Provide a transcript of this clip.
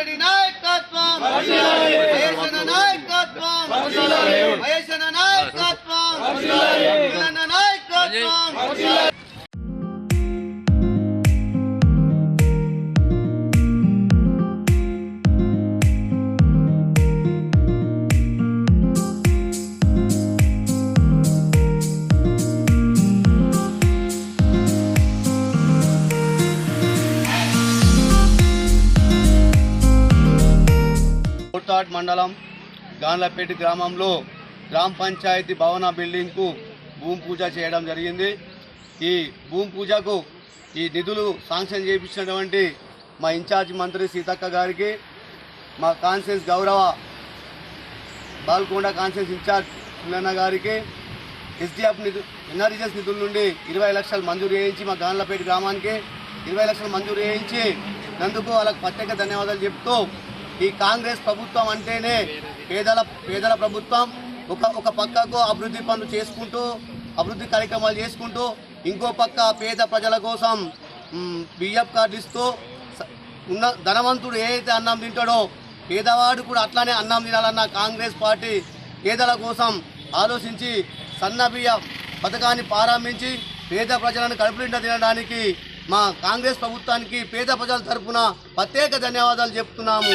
మహేశడి నాయకత్వం. మహేశన నాయకత్వం. మహేశన నాయకత్వం. కోటాడ్ మండలం గాన్లపేట గ్రామంలో గ్రామ పంచాయతీ భవన బిల్డింగ్కు భూమి పూజ చేయడం జరిగింది. ఈ భూమి పూజకు ఈ నిధులు శాంక్షన్ చేయించినటువంటి మా ఇన్ఛార్జ్ మంత్రి సీతక్క గారికి మా కాన్సెన్స్ గౌరవ బాల్కొండ కాన్సెన్స్ ఇన్ఛార్జ్ పుల్లన్న గారికి ఎస్డిఎఫ్ నిధు ఎన్ఆర్జిఎస్ నిధుల నుండి ఇరవై లక్షలు మంజూరు చేయించి మా గాన్లపేట గ్రామానికి ఇరవై లక్షలు మంజూరు చేయించి నందుకు వాళ్ళకి ప్రత్యేక ధన్యవాదాలు చెప్తూ ఈ కాంగ్రెస్ ప్రభుత్వం అంటేనే పేదల పేదల ప్రభుత్వం. ఒక ఒక పక్కకు అభివృద్ధి పనులు చేసుకుంటూ అభివృద్ధి కార్యక్రమాలు చేసుకుంటూ ఇంకో పక్క పేద ప్రజల కోసం మ్, కార్డు ఇస్తూ ఉన్న ధనవంతుడు ఏదైతే అన్నం తింటాడో పేదవాడు కూడా అట్లానే అన్నం తినాలన్న కాంగ్రెస్ పార్టీ పేదల కోసం ఆలోచించి సన్న బియ్య పథకాన్ని ప్రారంభించి పేద ప్రజలను కడుపునిండా తినడానికి మా కాంగ్రెస్ ప్రభుత్వానికి పేద ప్రజల తరఫున ప్రత్యేక ధన్యవాదాలు చెప్తున్నాము.